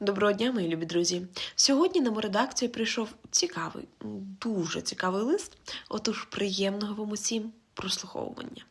Доброго дня, мої любі друзі. Сьогодні на мою редакцію прийшов цікавий, дуже цікавий лист. Отож, приємного вам усім прослуховування.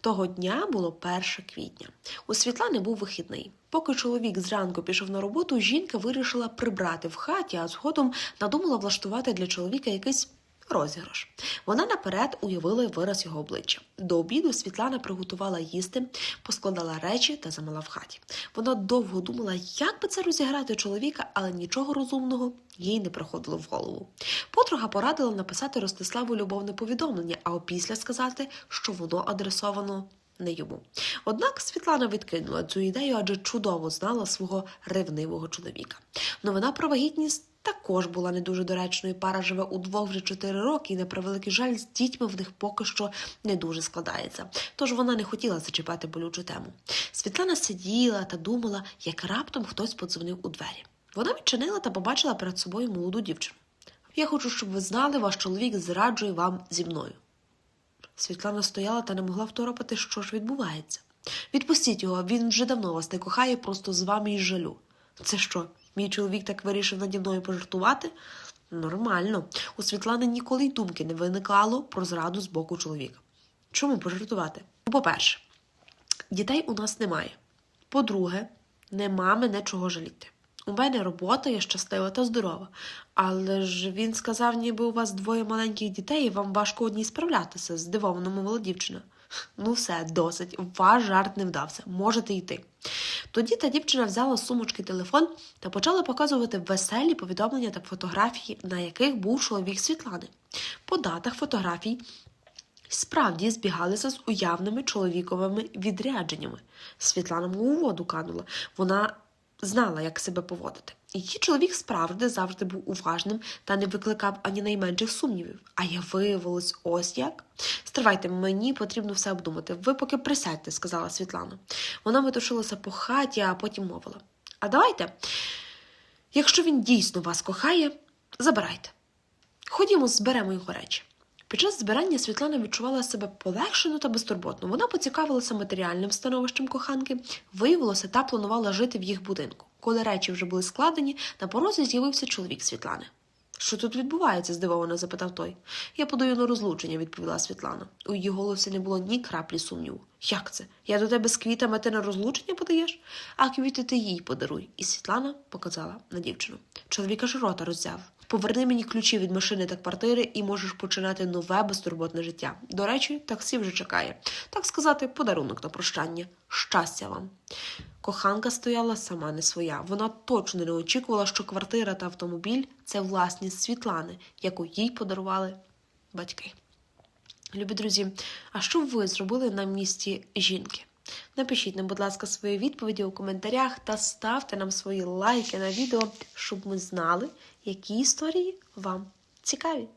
Того дня було 1 квітня. У Світлани був вихідний. Поки чоловік зранку пішов на роботу, жінка вирішила прибрати в хаті, а згодом надумала влаштувати для чоловіка якийсь розіграш. Вона наперед уявила вираз його обличчя. До обіду Світлана приготувала їсти, поскладала речі та замила в хаті. Вона довго думала, як би це розіграти чоловіка, але нічого розумного їй не приходило в голову. Подруга порадила написати Ростиславу любовне повідомлення, а опісля сказати, що воно адресовано не йому. Однак Світлана відкинула цю ідею, адже чудово знала свого ревнивого чоловіка. Новина про вагітність також була не дуже доречною. Пара живе удвох вже 4 роки, і на превеликий жаль, з дітьми в них поки що не дуже складається. Тож вона не хотіла зачіпати болючу тему. Світлана сиділа та думала, як раптом хтось подзвонив у двері. Вона відчинила та побачила перед собою молоду дівчину. Я хочу, щоб ви знали, ваш чоловік зраджує вам зі мною. Світлана стояла та не могла второпати, що ж відбувається. Відпустіть його, він вже давно вас не кохає, просто з вами із жалю. Це що, мій чоловік так вирішив наді мною пожартувати? Нормально. У Світлани ніколи й думки не виникало про зраду з боку чоловіка. Чому пожартувати? По-перше, дітей у нас немає. По-друге, нема мене чого жаліти. У мене робота, я щаслива та здорова. Але ж він сказав, ніби у вас двоє маленьких дітей, і вам важко одній справлятися, здивовано мовила дівчина. Ну, все, досить, ваш жарт не вдався, можете йти. Тоді та дівчина взяла з сумочки телефон та почала показувати веселі повідомлення та фотографії, на яких був чоловік Світлани. По датах фотографій справді збігалися з уявними чоловіковими відрядженнями. Світлана мов у воду канула. Вона знала, як себе поводити. Її чоловік справді завжди був уважним та не викликав ані найменших сумнівів. А я виявилось ось як. Стривайте, мені потрібно все обдумати. Ви поки присядьте, сказала Світлана. Вона метушилася по хаті, а потім мовила. А давайте, якщо він дійсно вас кохає, забирайте. Ходімо, зберемо його речі. Під час збирання Світлана відчувала себе полегшено та безтурботно. Вона поцікавилася матеріальним становищем коханки, виявилося, та планувала жити в їх будинку. Коли речі вже були складені, на порозі з'явився чоловік Світлани. Що тут відбувається? здивовано запитав той. Я подаю на розлучення, відповіла Світлана. У її голосі не було ні краплі сумніву. Як це? Я до тебе з квітами, ти на розлучення подаєш? А квіти ти їй подаруй. І Світлана показала на дівчину. Чоловік аж рота роззяв. Поверни мені ключі від машини та квартири і можеш починати нове безтурботне життя. До речі, таксі вже чекає. Так сказати, подарунок на прощання. Щастя вам. Коханка стояла сама не своя. Вона точно не очікувала, що квартира та автомобіль це власність Світлани, яку їй подарували батьки. Любі друзі, а що ви зробили на місці жінки? Напишіть нам, будь ласка, свої відповіді у коментарях та ставте нам свої лайки на відео, щоб ми знали, які історії вам цікаві.